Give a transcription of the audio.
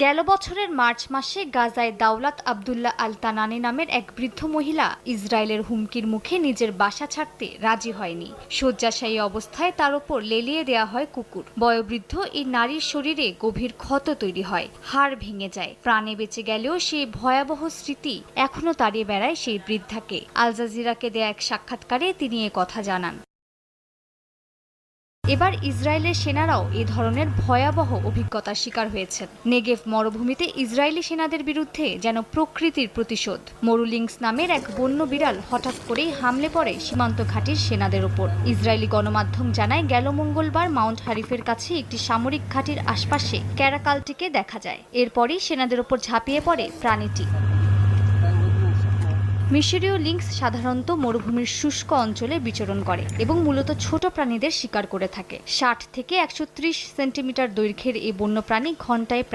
গেল বছরের মার্চ মাসে গাজায় দাওলাত আবদুল্লাহ আল তানানি নামের এক বৃদ্ধ মহিলা ইসরায়েলের হুমকির মুখে নিজের বাসা ছাড়তে রাজি হয়নি। শয্যাশায়ী অবস্থায় তার ওপর লেলিয়ে দেয়া হয় কুকুর। বয়োবৃদ্ধ এই নারীর শরীরে গভীর ক্ষত তৈরি হয়। হাড় ভেঙে যায়। প্রাণে বেঁচে গেলেও সেই ভয়াবহ স্মৃতি এখনও তাড়িয়ে বেড়ায় সেই বৃদ্ধাকে। আল জাজিরাকে দেয়া এক সাক্ষাৎকারে তিনি এ কথা জানান। এবার ইসরায়েলের সেনারাও এ ধরনের ভয়াবহ অভিজ্ঞতার শিকার হয়েছেন। নেগেভ মরুভূমিতে ইসরায়েলি সেনাদের বিরুদ্ধে যেন প্রকৃতির প্রতিশোধ। মরুলিংস নামের এক বন্য বিড়াল হঠাৎ করেই হামলে পড়ে সীমান্ত ঘাঁটির সেনাদের ওপর। ইসরায়েলি গণমাধ্যম জানায়, গেল মঙ্গলবার মাউন্ট হারিফের কাছে একটি সামরিক ঘাঁটির আশপাশে ক্যারাকালটিকে দেখা যায়। এরপরই সেনাদের ওপর ঝাঁপিয়ে পড়ে প্রাণীটি। মিশরীয় লিংস সাধারণত মরুভূমির শুষ্ক অঞ্চলে বিচরণ করে এবং মূলত ছোট প্রাণীদের শিকার করে থাকে। ষাট থেকে একশো ত্রিশ সেন্টিমিটার দৈর্ঘ্যের এই বন্য প্রাণী ঘন্টায় প্রায়